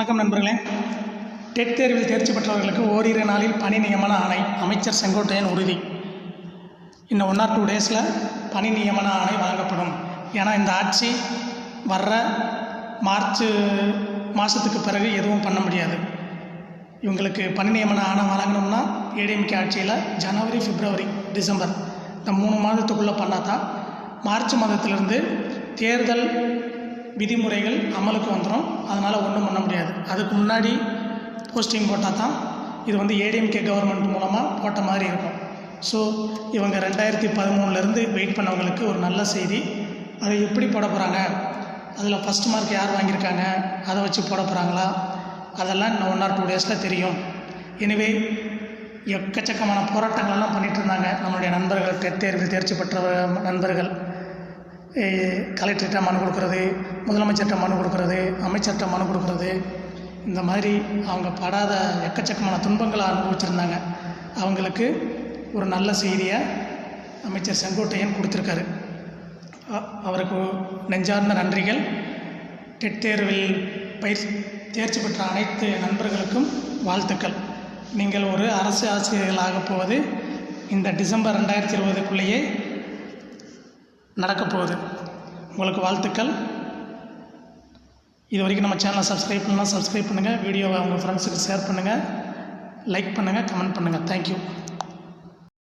வணக்கம் நண்பர்களே. டெட் தேர்வில் தேர்ச்சி பெற்றவர்களுக்கு ஓரிரு நாளில் பணி நியமன ஆணை அமைச்சர் செங்கோட்டையன் உறுதி. இன்னும் ஒன் ஆர் டூ டேஸில் பணி நியமன ஆணை வழங்கப்படும். ஏன்னா இந்த ஆட்சி வர்ற மார்ச் மாதத்துக்கு பிறகு எதுவும் பண்ண முடியாது. இவங்களுக்கு பணி நியமன ஆணை வழங்கணும்னா ஏடிஎம்கே ஆட்சியில் ஜனவரி பிப்ரவரி டிசம்பர் இந்த மூணு மாதத்துக்குள்ளே பண்ணால் தான் மார்ச் மாதத்திலிருந்து தேர்தல் விதிமுறைகள் அமலுக்கு வந்துடும் அதனால் ஒன்றும் பண்ண முடியாது. அதுக்கு முன்னாடி போஸ்டிங் போட்டால் தான் இது வந்து ஏடிஎம்கே கவர்மெண்ட் மூலமாக போட்ட மாதிரி இருக்கும். ஸோ இவங்க ரெண்டாயிரத்தி பதிமூணுலேருந்து வெயிட் பண்ணவங்களுக்கு ஒரு நல்ல செய்தி. அதை எப்படி போட போகிறாங்க அதில் ஃபஸ்ட் மார்க் யார் வாங்கியிருக்காங்க? அதை வச்சு போட போகிறாங்களா அதெல்லாம் இன்னும் ஒன் ஆர் டூ டேஸில் தெரியும். எனவே எக்கச்சக்கமான போராட்டங்கள்லாம் பண்ணிகிட்டு இருந்தாங்க நம்மளுடைய நண்பர்கள் டெட் தேர்வில் தேர்ச்சி பெற்ற நண்பர்கள். கலெக்டர்கிட்ட மனு கொடுக்குறது முதலமைச்சர்கிட்ட மனு கொடுக்குறது அமைச்சர்கிட்ட மனு கொடுக்குறது. இந்த மாதிரி அவங்க படாத எக்கச்சக்கமான துன்பங்களை அனுபவிச்சிருந்தாங்க. அவங்களுக்கு ஒரு நல்ல செய்தியை அமைச்சர் செங்கோட்டையன் கொடுத்துருக்காரு. அவருக்கு நெஞ்சார்ந்த நன்றிகள். டெட் தேர்வில் பயிற்சி தேர்ச்சி பெற்ற அனைத்து நண்பர்களுக்கும் வாழ்த்துக்கள். நீங்கள் ஒரு அரசு ஆசிரியர்களாக போவது இந்த டிசம்பர் ரெண்டாயிரத்தி இருபதுக்குள்ளேயே நடக்கப் போகுது. உங்களுக்கு வாழ்த்துக்கள். இது வரைக்கும் நம்ம சேனலை சப்ஸ்கிரைப் பண்ணலாம் சப்ஸ்கிரைப் பண்ணுங்கள் வீடியோவை உங்கள் ஃப்ரெண்ட்ஸுக்கு ஷேர் பண்ணுங்கள் லைக் பண்ணுங்கள் கமெண்ட் பண்ணுங்கள் தேங்க்யூ